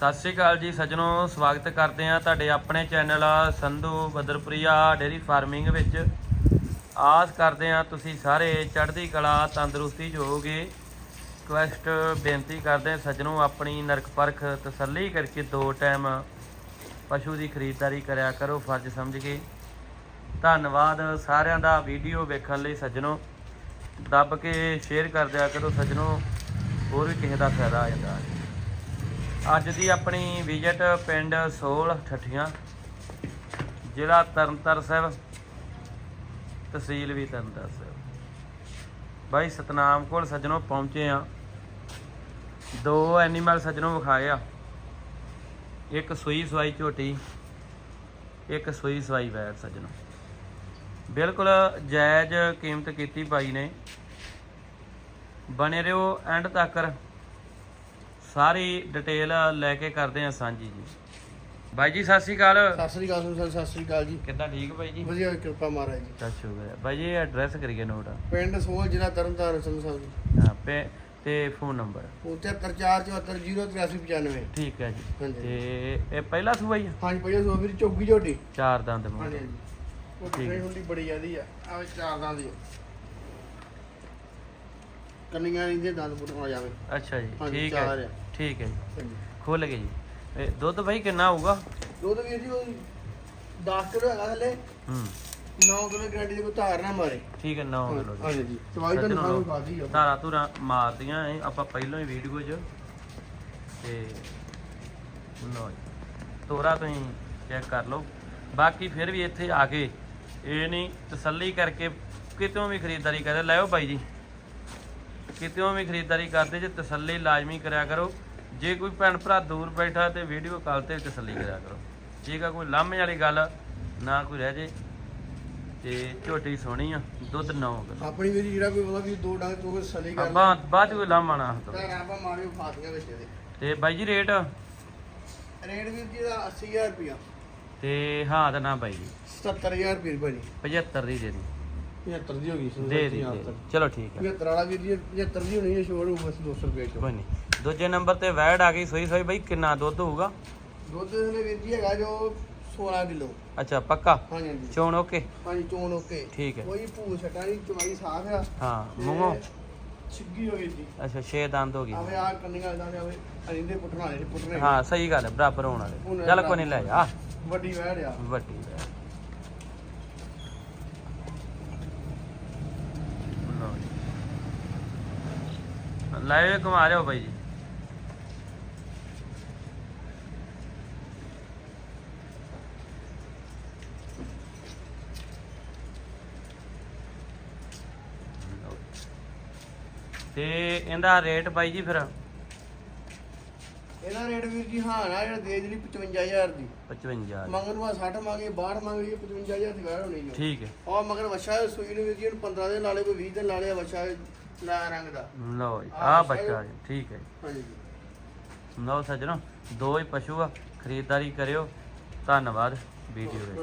ਸਤਿ ਸ਼੍ਰੀ ਅਕਾਲ ਜੀ ਸੱਜਣੋ, ਸਵਾਗਤ ਕਰਦੇ ਆ ਤੁਹਾਡੇ ਆਪਣੇ channel Sandhu Badarpuria dairy farming ਵਿੱਚ। ਆਸ ਕਰਦੇ ਆ ਤੁਸੀਂ ਸਾਰੇ ਚੜ੍ਹਦੀ ਕਲਾ, ਤੰਦਰੁਸਤੀ 'ਚ ਹੋਵੋਗੇ। ਰਿਕਵੈਸਟ ਬੇਨਤੀ ਕਰਦੇ ਆ ਸੱਜਣੋ, ਆਪਣੀ ਨਰਕ ਪਰਖ ਤਸੱਲੀ ਕਰਕੇ ਦੋ ਟਾਈਮ ਪਸ਼ੂ ਦੀ ਖਰੀਦਦਾਰੀ ਕਰਿਆ ਕਰੋ, ਫਰਜ਼ ਸਮਝ ਕੇ। ਧੰਨਵਾਦ ਸਾਰਿਆਂ ਦਾ ਵੀਡੀਓ ਵੇਖਣ ਲਈ ਸੱਜਣੋ। ਦੱਬ ਕੇ ਸ਼ੇਅਰ ਕਰ ਦਿਆ ਕਰੋ ਸੱਜਣੋ, ਹੋਰ ਵੀ ਕਿਸੇ ਦਾ ਫਾਇਦਾ ਆ ਜਾਂਦਾ। ਹੈ ਅੱਜ ਦੀ ਆਪਣੀ ਵਿਜ਼ਿਟ ਪਿੰਡ ਸੋਲ ਠੱਠੀਆਂ, ਜ਼ਿਲ੍ਹਾ ਤਰਨਤਾਰਨ ਸਾਹਿਬ, ਤਹਿਸੀਲ ਵੀ ਤਰਨਤਾਰਨ ਸਾਹਿਬ। ਬਾਈ, ਸਤਨਾਮ ਕੋਲ ਸੱਜਣੋ ਪਹੁੰਚੇ ਆ ਦੋ ਐਨੀਮਲ ਸੱਜਣੋ ਵਿਖਾਏ ਆ। ਇੱਕ ਸੂਈ ਸਵਾਈ ਝੋਟੀ, ਇੱਕ ਸੂਈ ਸਵਾਈ ਵੈੜ ਸੱਜਣੋ। ਬਿਲਕੁਲ ਜਾਇਜ਼ ਕੀਮਤ ਕੀਤੀ ਭਾਈ ਨੇ। ਬਣੇ ਰਹੋ ਐਂਡ ਤੱਕ। ਸਾਰੀ ਡਿਟੇਲ ਲੈ ਕੇ ਕਰਦੇ ਆ ਸਾਂਝੀ ਜੀ। ਬਾਈ ਜੀ ਸਤਿ ਸ਼੍ਰੀ ਅਕਾਲ। ਸਤਿ ਸ੍ਰੀ ਅਕਾਲ ਸੁਣ ਸਤਿ ਸ੍ਰੀ ਅਕਾਲ ਜੀ। ਕਿੱਦਾਂ ਠੀਕ ਬਾਈ ਜੀ? ਵਧੀਆ ਕਿਰਪਾ ਮਹਾਰਾਜ ਜੀ। ਚੱਲ ਸ਼ੁਕਰ ਹੈ ਬਾਈ ਜੀ ਐਡਰੈਸ ਕਰੀਏ ਨੋਟ ਪਿੰਡ ਸੋਲ ਜ਼ਿਲ੍ਹਾ ਤਰਨਤਾਰਨ ਸਿੰਘ ਸਾਹਿਬ ਜੀ। ਹਾਂ ਪੇ ਤੇ ਫੋਨ ਨੰਬਰ 7547408395 ਠੀਕ ਹੈ ਜੀ। ਹਾਂਜੀ। ਤੇ ਇਹ ਪਹਿਲਾ ਸੂਆ ਹੀ ਆ? ਹਾਂਜੀ ਪਹਿਲਾਂ ਸੋ ਵੀਰ ਚੌਗੀ ਝੋਟੀ। ਚਾਰ ਦੰਦ ਮੂੰਹ ਹਾਂਜੀ ਉਹ ਠੀਕ ਹੈ। ਟ੍ਰੇਨ ਹੁੰਦੀ ਬੜੀ ਜ਼ਿਆਦੀ ਆ। ਆ ਚਾਰ ਦਾਂ ਦੀ ਕੰਨੀਆਂ ਨਹੀਂ ਦੇ ਦੰਦ ਪੁੱਟ ਆ ਜਾਵੇ। ਅੱਛਾ ਜੀ ਹਾਂਜੀ, ਠੀਕ ਚਾਰ ਹੈ। ਆ। ਠੀਕ ਹੈ ਜੀ। ਹਾਂਜੀ। ਖੁੱਲ ਗਏ ਜੀ। ਇਹ ਦੁੱਧ ਬਾਈ ਕਿੰਨਾ ਹੋਊਗਾ? ਦੁੱਧ ਵੀਰ ਜੀ ਉਹ 10 ਕਿਲੋ ਹੈਗਾ ਥੱਲੇ ਹੂੰ। 9 ਕਿਲੋ ਗਰੰਟੀ ਦੇ ਕੋਈ ਧਾਰ ਨਾ ਮਾਰੇ। ਠੀਕ ਹੈ 9 ਕਿਲੋ ਜੀ। ਹਾਂਜੀ ਜੀ ਚਵਾਈ ਤਾਂ ਸੱਜਣੋ, ਸਾਨੂੰ ਖਾਦੀ ਆ। ਧਾਰਾ ਧੁਰਾ ਮਾਰਦੀਆਂ ਇਹ ਆਪਾਂ ਪਹਿਲਾਂ ਹੀ ਵੀਡੀਓ 'ਚ। ਤੇ ਲਓ ਜੀ ਤੋਰਾ ਤੁਸੀਂ ਚੈੱਕ ਕਰ ਲਓ। ਬਾਕੀ ਫਿਰ ਵੀ ਇੱਥੇ ਆ ਕੇ ਇਹ ਨਹੀਂ ਤਸੱਲੀ ਕਰਕੇ ਕਿਤੋਂ ਵੀ ਖਰੀਦਦਾਰੀ ਕਰਦੇ ਲਿਓ ਬਾਈ ਜੀ। ਕਿਤੋਂ ਵੀ ਖਰੀਦਦਾਰੀ ਕਰਦੇ ਜੇ ਤਸੱਲੀ ਲਾਜ਼ਮੀ ਕਰਿਆ ਕਰੋ। ਜੇ ਕੋਈ ਭੈਣ ਭਰਾ ਦੂਰ ਬੈਠਾ ਤੇ ਵੀਡੀਓ ਕਾਲ ਤੇ ਤਸੱਲੀ ਕਰਿਆ ਕਰੋ। ਆ ਕੋਈ ਲਾਮੇ ਵਾਲੀ ਗੱਲ ਨਾ ਕੋਈ ਰਹਿ ਜੇ। ਤੇ ਝੋਟੀ ਸੋਹਣੀ ਆ ਦੁੱਧ 9 ਕਿਲੋ। ਆਪਣੀ ਵੀਰ ਜਿਹੜਾ ਕੋਈ ਉਹਦਾ ਵੀ ਦੋ ਡੰਗ ਤੋਂ ਕੋਈ ਸਲੀ ਕਰ ਆਪਾਂ ਬਾਅਦ ਕੋਈ ਲਾਮਾ ਨਾ ਹੱਥ ਤਾਂ। ਆਪਾਂ ਮਾਰਿਓ ਫਾਤੀਆਂ ਵਿੱਚ ਤੇ ਬਾਈ ਜੀ ਰੇਟ? ਰੇਟ ਵੀਰ ਜੀ ਦਾ 80000 ਰੁਪਿਆ ਤੇ ਹਾਂ ਦਾ ਨਾ ਬਾਈ ਜੀ। 77000 ਰੁਪਏ ਭਾਜੀ 75 ਦੀ ਦੇ ਦੀ। 75 ਦੀ ਹੋ ਗਈ ਸੀ ਦੇ ਦੀ ਦੇ ਦੀ। ਚਲੋ ਠੀਕ ਹੈ 75 ਵਾਲਾ ਵੀਰ ਜੀ 75 ਦੀ ਹੋਣੀ ਹੈ ਛੋੜ ਹੋਊ ਬਸ 200 ਰੁਪਏ ਚੋਂ। ਕੋਈ ਨਹੀਂ। ਦੂਜੇ ਨੰਬਰ ਤੇ ਵੈੜ ਆ ਗਈ ਸੋਈ ਸੋਈ ਬਾਈ ਕਿੰਨਾ ਦੁੱਧ ਹੋਊਗਾ? ਦੁੱਧ ਦੇ ਵੀਰ ਜੀ ਹੈਗਾ ਜੋ 16 ਕਿਲੋ। ਅੱਛਾ ਪੱਕਾ? ਹਾਂਜੀ ਹਾਂਜੀ। ਚੋਣ ਓਕੇ? ਹਾਂਜੀ ਚੋਣ ਓਕੇ। ਠੀਕ ਹੈ। ਕੋਈ ਭੂ ਛਟਾ ਨਹੀਂ ਚਵਾਈ ਸਾਫ਼ ਆ। ਹਾਂ ਮੂੰਹੋਂ? ਛਿੱਗੀ ਹੋ ਗਈ ਜੀ। ਅੱਛਾ 6 ਦੰਦ ਹੋ ਆਵੇ ਗਈ ਆ ਕੰਨੀਆਂ ਦਾ ਆਵੇ ਅਰਿੰਦੇ ਪੁੱਟਣਾ ਨੇ ਪੁੱਟਣੇ ਹਾਂ ਸਹੀ ਗੱਲ ਹੈ ਬਰਾਬਰ ਹੋਣ ਵਾਲੇ। ਚੱਲ ਕੋਈ ਨਹੀਂ ਲੈ ਜਾ। ਵੱਡੀ ਵਹਿੜ ਆ। ਵੱਡੀ ਵੈੜ। ਲਓ ਜੀ। ਲੈ ਇਹ ਘੁਮਾ ਲਿਓ ਬਾਈ ਜੀ ਲਓ ਜੀ। ਤੇ ਇਹਦਾ ਰੇਟ ਬਾਈ ਜੀ ਫਿਰ ਇਹਦਾ ਰੇਟ ਵੀਰ ਜੀ ਹਾਂ ਨਾ ਜਿਹੜਾ ਦੇ ਜਿਹੜੀ 55000 ਦੀ। 55 ਮੰਗਣ ਨੂੰ 60 ਮੰਗੇ 62 ਮੰਗੇ 55000 ਦੀ ਵਹਿੜ ਹੋਣੀ ਜੀ ਠੀਕ ਹੈ। ਔਰ ਮਗਰ ਵਛਾ ਸੂਈ ਨੂੰ ਵੀਰ ਜੀ ਨੂੰ 15 ਦਿਨ ਲਾਲੇ ਕੋਈ 20 ਦਿਨ ਲਾਲੇ ਵਛਾ ਲਾ ਰੰਗ ਦਾ। ਲਓ ਜੀ ਆ ਬੱਚਾ ਜੀ ਠੀਕ ਹੈ ਜੀ। ਹਾਂਜੀ। ਲਓ ਸੱਜਣੋ ਦੋ ਹੀ ਪਸ਼ੂ ਆ ਖਰੀਦਦਾਰੀ ਕਰਿਓ। ਧੰਨਵਾਦ ਵੀਡੀਓ ਵਿੱਚ